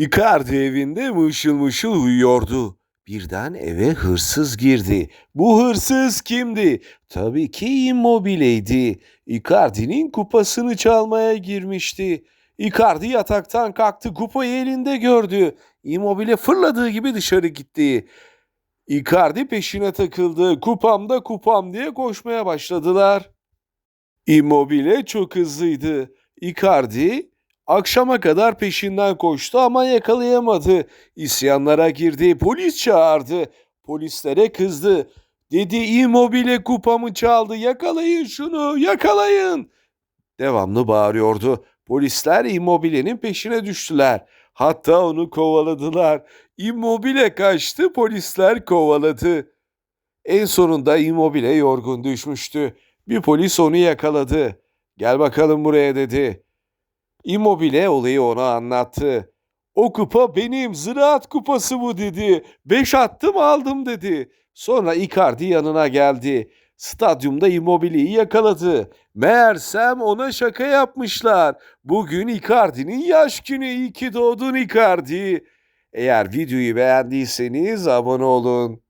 Icardi evinde mışıl mışıl uyuyordu. Birden eve hırsız girdi. Bu hırsız kimdi? Tabii ki Immobile'ydi. Icardi'nin kupasını çalmaya girmişti. Icardi yataktan kalktı, kupayı elinde gördü. Immobile fırladığı gibi dışarı gitti. Icardi peşine takıldı. Kupamda kupam diye koşmaya başladılar. Immobile çok hızlıydı. Icardi akşama kadar peşinden koştu ama yakalayamadı. İsyanlara girdi, polis çağırdı. Polislere kızdı. Dedi Immobile kupamı çaldı, yakalayın şunu, yakalayın. Devamlı bağırıyordu. Polisler Immobile'nin peşine düştüler. Hatta onu kovaladılar. Immobile kaçtı, polisler kovaladı. En sonunda Immobile yorgun düşmüştü. Bir polis onu yakaladı. Gel bakalım buraya dedi. Immobile olayı ona anlattı. O kupa benim ziraat kupası bu dedi. Beş attım aldım dedi. Sonra Icardi yanına geldi. Stadyumda Immobile'yi yakaladı. Meğersem ona şaka yapmışlar. Bugün Icardi'nin yaş günü. İyi ki doğdun Icardi. Eğer videoyu beğendiyseniz abone olun.